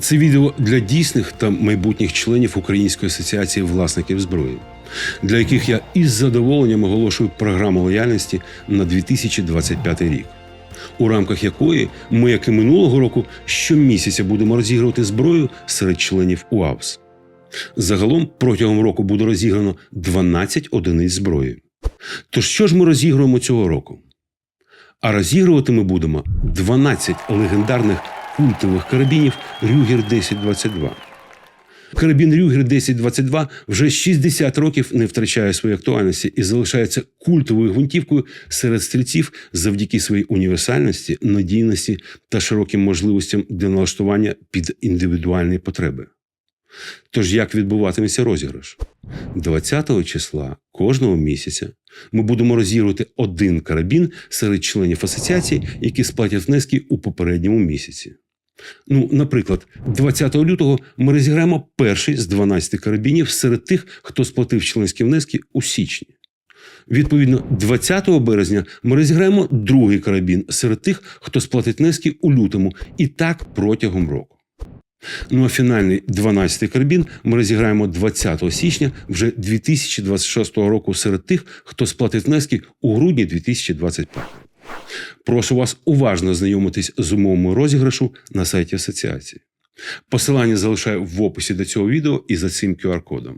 Це відео для дійсних та майбутніх членів Української асоціації власників зброї, для яких я із задоволенням оголошую програму лояльності на 2025 рік, у рамках якої ми, як і минулого року, щомісяця будемо розігрувати зброю серед членів УАВС. Загалом протягом року буде розіграно 12 одиниць зброї. Тож що ж ми розігруємо цього року? А розігрувати ми будемо 12 легендарних культових карабінів Рюгер 1022. Карабін Рюгер 1022 вже 60 років не втрачає своєї актуальності і залишається культовою гвинтівкою серед стрільців завдяки своїй універсальності, надійності та широким можливостям для налаштування під індивідуальні потреби. Тож як відбуватиметься розіграш? 20 числа кожного місяця ми будемо розігрувати один карабін серед членів асоціації, які сплатять внески у попередньому місяці. Ну, наприклад, 20 лютого ми розіграємо перший з 12 карабінів серед тих, хто сплатив членські внески у січні. Відповідно, 20 березня ми розіграємо другий карабін серед тих, хто сплатить внески у лютому, і так протягом року. Ну а фінальний 12-й карабін ми розіграємо 20 січня вже 2026 року серед тих, хто сплатить внески у грудні 2025. Прошу вас уважно знайомитись з умовами розіграшу на сайті асоціації. Посилання залишаю в описі до цього відео і за цим QR-кодом.